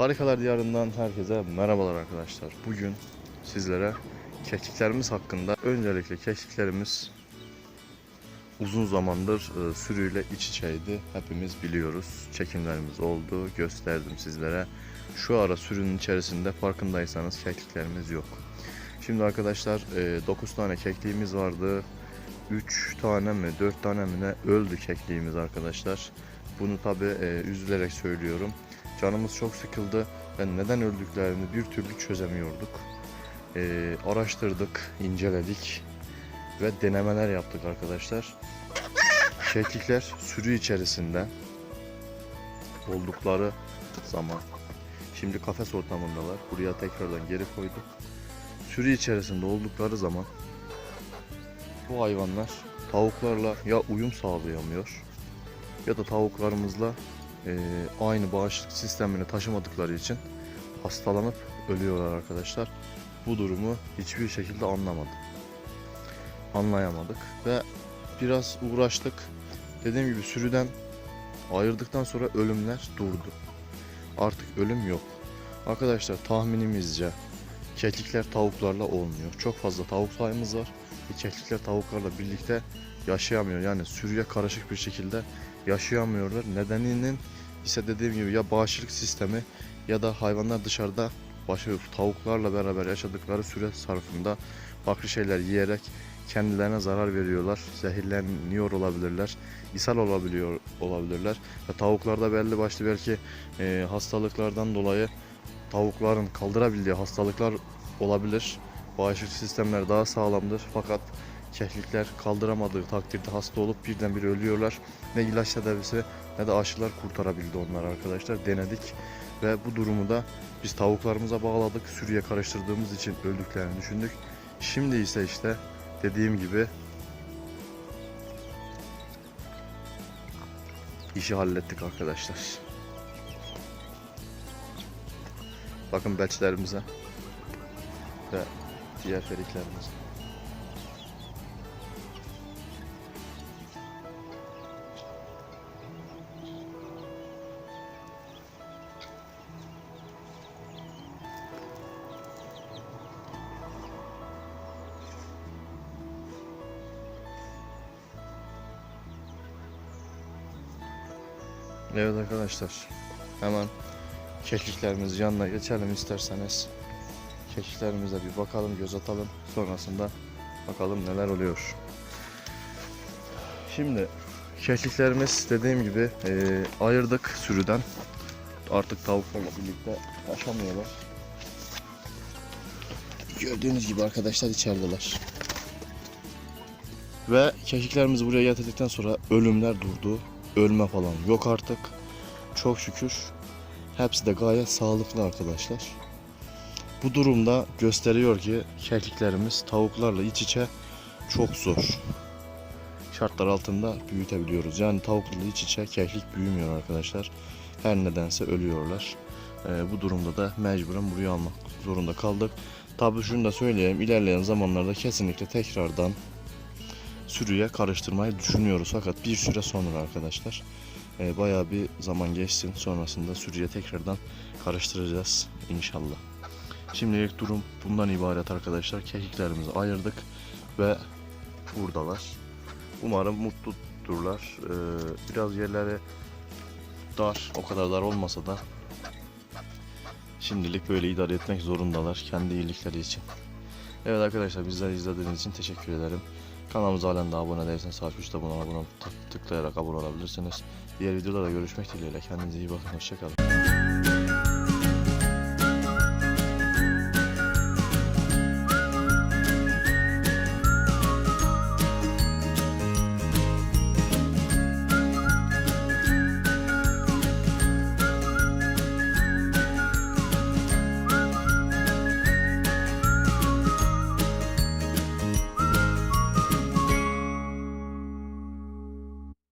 Harikalar Diyarı'ndan herkese merhabalar arkadaşlar. Bugün sizlere kekiklerimiz hakkında öncelikle kekiklerimiz uzun zamandır e, sürüyle iç içeydi. Hepimiz biliyoruz. Çekimlerimiz oldu. Gösterdim sizlere. Şu ara sürünün içerisinde farkındaysanız kekiklerimiz yok. Şimdi arkadaşlar 9 tane kekliğimiz vardı. 3 tane mi 4 tane mi ne öldü kekliğimiz arkadaşlar. Bunu tabi üzülerek söylüyorum. Canımız çok sıkıldı ve neden öldüklerini bir türlü çözemiyorduk. Ee, araştırdık, inceledik ve denemeler yaptık arkadaşlar. Keklikler sürü içerisinde oldukları zaman şimdi kafes ortamındalar. Buraya tekrardan geri koyduk. Sürü içerisinde oldukları zaman bu hayvanlar tavuklarla ya uyum sağlayamıyor ya da tavuklarımızla e, aynı bağışıklık sistemini taşımadıkları için hastalanıp ölüyorlar arkadaşlar. Bu durumu hiçbir şekilde anlamadım. Anlayamadık ve biraz uğraştık. Dediğim gibi sürüden ayırdıktan sonra ölümler durdu. Artık ölüm yok. Arkadaşlar tahminimizce keklikler tavuklarla olmuyor. Çok fazla tavuk sayımız var. Ve keklikler tavuklarla birlikte yaşayamıyor. Yani sürüye karışık bir şekilde yaşayamıyorlar. Nedeninin ise dediğim gibi ya bağışıklık sistemi ya da hayvanlar dışarıda başı tavuklarla beraber yaşadıkları süre sarfında farklı şeyler yiyerek kendilerine zarar veriyorlar. Zehirleniyor olabilirler. ishal olabiliyor olabilirler. Ve tavuklarda belli başlı belki e, hastalıklardan dolayı tavukların kaldırabildiği hastalıklar olabilir. Bağışıklık sistemleri daha sağlamdır fakat keklikler kaldıramadığı takdirde hasta olup birdenbire ölüyorlar. Ne ilaç tedavisi ne de aşılar kurtarabildi onlar arkadaşlar. Denedik ve bu durumu da biz tavuklarımıza bağladık. Sürüye karıştırdığımız için öldüklerini düşündük. Şimdi ise işte dediğim gibi işi hallettik arkadaşlar. Bakın belçlerimize ve diğer feriklerimize. Evet arkadaşlar hemen kekiklerimizin yanına geçelim isterseniz. Kekiklerimize bir bakalım göz atalım sonrasında bakalım neler oluyor. Şimdi kekiklerimiz dediğim gibi e, ayırdık sürüden. Artık tavuklarla birlikte yaşamıyorlar. Gördüğünüz gibi arkadaşlar içerideler. Ve kekiklerimizi buraya getirdikten sonra ölümler durdu. Ölme falan yok artık. Çok şükür. Hepsi de gayet sağlıklı arkadaşlar. Bu durumda gösteriyor ki kekiklerimiz tavuklarla iç içe çok zor. Şartlar altında büyütebiliyoruz. Yani tavuklarla iç içe keklik büyümüyor arkadaşlar. Her nedense ölüyorlar. Ee, bu durumda da mecburen buraya almak zorunda kaldık. Tabii şunu da söyleyeyim. ilerleyen zamanlarda kesinlikle tekrardan sürüye karıştırmayı düşünüyoruz. Fakat bir süre sonra arkadaşlar e, bayağı bir zaman geçsin. Sonrasında sürüye tekrardan karıştıracağız inşallah. Şimdilik durum bundan ibaret arkadaşlar. Kekiklerimizi ayırdık ve buradalar. Umarım mutludurlar. Ee, biraz yerleri dar, o kadar dar olmasa da şimdilik böyle idare etmek zorundalar kendi iyilikleri için. Evet arkadaşlar bizleri izlediğiniz için teşekkür ederim. Kanalımıza halen daha abone değilseniz saat 3'te buna abone tıklayarak abone olabilirsiniz. Diğer videolarda görüşmek dileğiyle. Kendinize iyi bakın. Hoşçakalın.